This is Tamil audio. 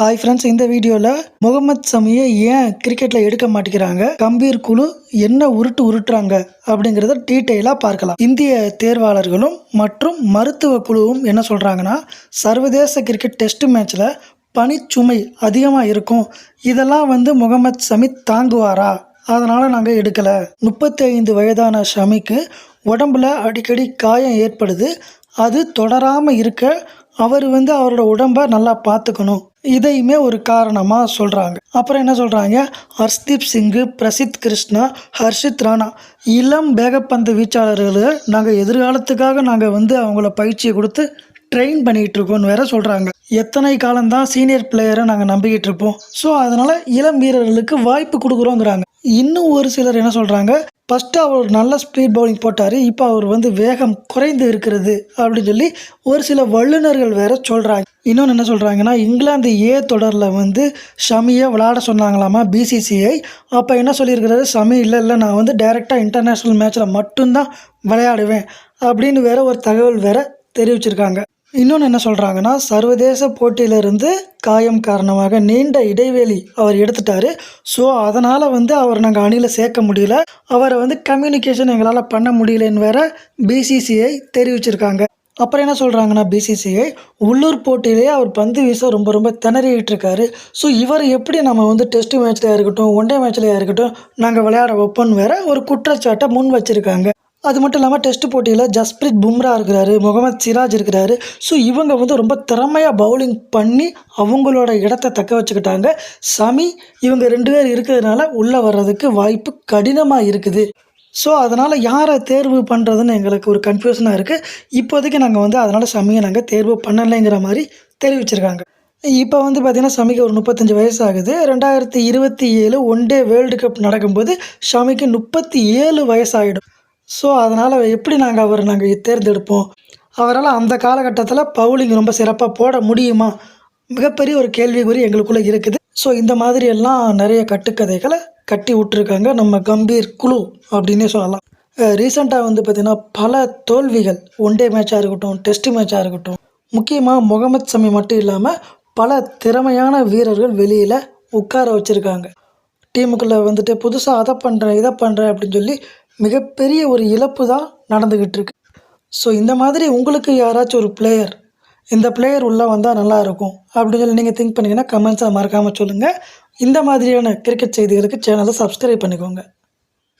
ஹாய் ஃப்ரெண்ட்ஸ் இந்த வீடியோவில் முகமது சமியை ஏன் கிரிக்கெட்டில் எடுக்க மாட்டேங்கிறாங்க? கம்பீர் குழு என்ன உருட்டு உருட்டுறாங்க? அப்படிங்கிறத டீட்டெயிலாக பார்க்கலாம். இந்திய தேர்வாளர்களும் மற்றும் மருத்துவ குழுவும் என்ன சொல்கிறாங்கன்னா சர்வதேச கிரிக்கெட் டெஸ்ட் மேட்ச்சில் பனிச்சுமை அதிகமாக இருக்கும். இதெல்லாம் வந்து முகமது சமி தாங்குவாரா? அதனால் நாங்கள் எடுக்கலை. முப்பத்தி ஐந்து வயதான ஷமிக்கு உடம்புல அடிக்கடி காயம் ஏற்படுது. அது தொடராமல் இருக்க அவர் வந்து அவரோட உடம்பை நல்லா பார்த்துக்கணும். இதையுமே ஒரு காரணமாக சொல்கிறாங்க அப்புறம் என்ன சொல்கிறாங்க ஹர்ஷ்தீப் சிங்கு பிரசித் கிருஷ்ணா ஹர்ஷித் ராணா. இளம் வேகப்பந்து வீச்சாளர்களை நாங்கள் எதிர்காலத்துக்காக நாங்கள் வந்து அவங்கள பயிற்சியை கொடுத்து ட்ரெயின் பண்ணிகிட்டு இருக்கோம்னு வேற சொல்கிறாங்க எத்தனை காலம்தான் சீனியர் பிளேயரை நாங்கள் நம்பிக்கிட்டு இருப்போம் ஸோ அதனால் இளம் வீரர்களுக்கு வாய்ப்பு கொடுக்குறோங்கிறாங்க. இன்னும் ஒரு சிலர் என்ன சொல்கிறாங்க ஃபஸ்ட்டு அவர் நல்ல ஸ்பீட் பவுலிங் போட்டார் இப்போ அவர் வந்து வேகம் குறைந்து இருக்கிறது அப்படின்னு சொல்லி ஒரு சில வல்லுநர்கள் வேற சொல்கிறாங்க இன்னொன்று என்ன சொல்கிறாங்கன்னா இங்கிலாந்து ஏ தொடரில் வந்து ஷமியை விளாட சொன்னாங்களாமா பிசிசிஐ அப்போ என்ன சொல்லியிருக்கிறாரு? ஷமி இல்லை இல்லை நான் வந்து டைரெக்டாக இன்டர்நேஷ்னல் மேட்ச்சில் மட்டும்தான் விளையாடுவேன். அப்படின்னு வேற ஒரு தகவல் வேற தெரிவிச்சிருக்காங்க. இன்னொன்று என்ன சொல்கிறாங்கன்னா சர்வதேச போட்டியிலிருந்து காயம் காரணமாக நீண்ட இடைவெளி அவர் எடுத்துட்டாரு. ஸோ அதனால் வந்து அவர் நாங்கள் அணியில் சேர்க்க முடியல. அவரை வந்து கம்யூனிகேஷன் எங்களால் பண்ண முடியலன்னு வேற பிசிசிஐ தெரிவிச்சிருக்காங்க. அப்புறம் என்ன சொல்கிறாங்கன்னா பிசிசிஐ உள்ளூர் போட்டியிலேயே அவர் பந்து வீச ரொம்ப ரொம்ப திணறிட்டு இருக்காரு ஸோ இவர் எப்படி நம்ம வந்து டெஸ்ட் மேட்ச்லையாக இருக்கட்டும் ஒன் டே மேட்ச்லையாக இருக்கட்டும் நாங்கள் விளையாட வைப்போன்னு வேற ஒரு குற்றச்சாட்டை முன் வச்சுருக்காங்க. அது மட்டும் இல்லாமல் டெஸ்ட் போட்டியில் ஜஸ்பிரீத் பும்ரா இருக்கிறாரு முகமது சிராஜ் இருக்கிறாரு. ஸோ இவங்க வந்து ரொம்ப திறமையாக பவுலிங் பண்ணி அவங்களோட இடத்த தக்க வச்சுக்கிட்டாங்க. சமி இவங்க ரெண்டு பேர் இருக்கிறதுனால உள்ளே வர்றதுக்கு வாய்ப்பு கடினமாக இருக்குது. ஸோ அதனால் யாரை தேர்வு பண்ணுறதுன்னு எங்களுக்கு ஒரு கன்ஃபியூஷனாக இருக்குது இப்போதைக்கு நாங்கள் வந்து அதனால் சமியை நாங்கள் தேர்வு பண்ணலைங்கிற மாதிரி தெரிவிச்சிருக்காங்க. இப்போ வந்து பார்த்திங்கன்னா ஷமிக்கு ஒரு முப்பத்தஞ்சு வயசு ஆகுது. ரெண்டாயிரத்தி இருபத்தி ஏழு ஒன் டே வேர்ல்டு கப் நடக்கும்போது ஷமிக்கு முப்பத்தி ஏழு வயசாகிடும் ஸோ அதனால் எப்படி நாங்கள் அவர் நாங்கள் தேர்ந்தெடுப்போம்? அவரால் அந்த காலகட்டத்தில் பவுலிங் ரொம்ப சிறப்பாக போட முடியுமா? மிகப்பெரிய ஒரு கேள்விக்குறி எங்களுக்குள்ளே இருக்குது. ஸோ இந்த மாதிரி எல்லாம் நிறைய கட்டுக்கதைகளை கட்டி விட்டுருக்காங்க நம்ம கம்பீர் குழு அப்படின்னே சொல்லலாம். ரீசெண்டாக வந்து பார்த்திங்கன்னா பல தோல்விகள் ஒன் டே மேட்சாக இருக்கட்டும் டெஸ்ட் மேட்சாக இருக்கட்டும் முக்கியமாக முகமது சமி மட்டும் இல்லாமல் பல திறமையான வீரர்கள் வெளியில் உட்கார வச்சுருக்காங்க. டீமுக்குள்ளே வந்துட்டு புதுசாக அதை பண்ணுறேன் இதை பண்ணுறேன் அப்படின்னு சொல்லி மிகப்பெரிய ஒரு இழப்பு தான் நடந்துக்கிட்டு இருக்கு. ஸோ இந்த மாதிரி உங்களுக்கு யாராச்சும் ஒரு பிளேயர் இந்த பிளேயர் உள்ளே வந்தால் நல்லாயிருக்கும் அப்படின்னு சொல்லி நீங்கள் திங்க் பண்ணிங்கன்னா கமெண்ட்ஸாக மறக்காமல் சொல்லுங்கள் இந்த மாதிரியான கிரிக்கெட் செய்திகளுக்கு சேனலை சப்ஸ்கிரைப் பண்ணிக்கோங்க.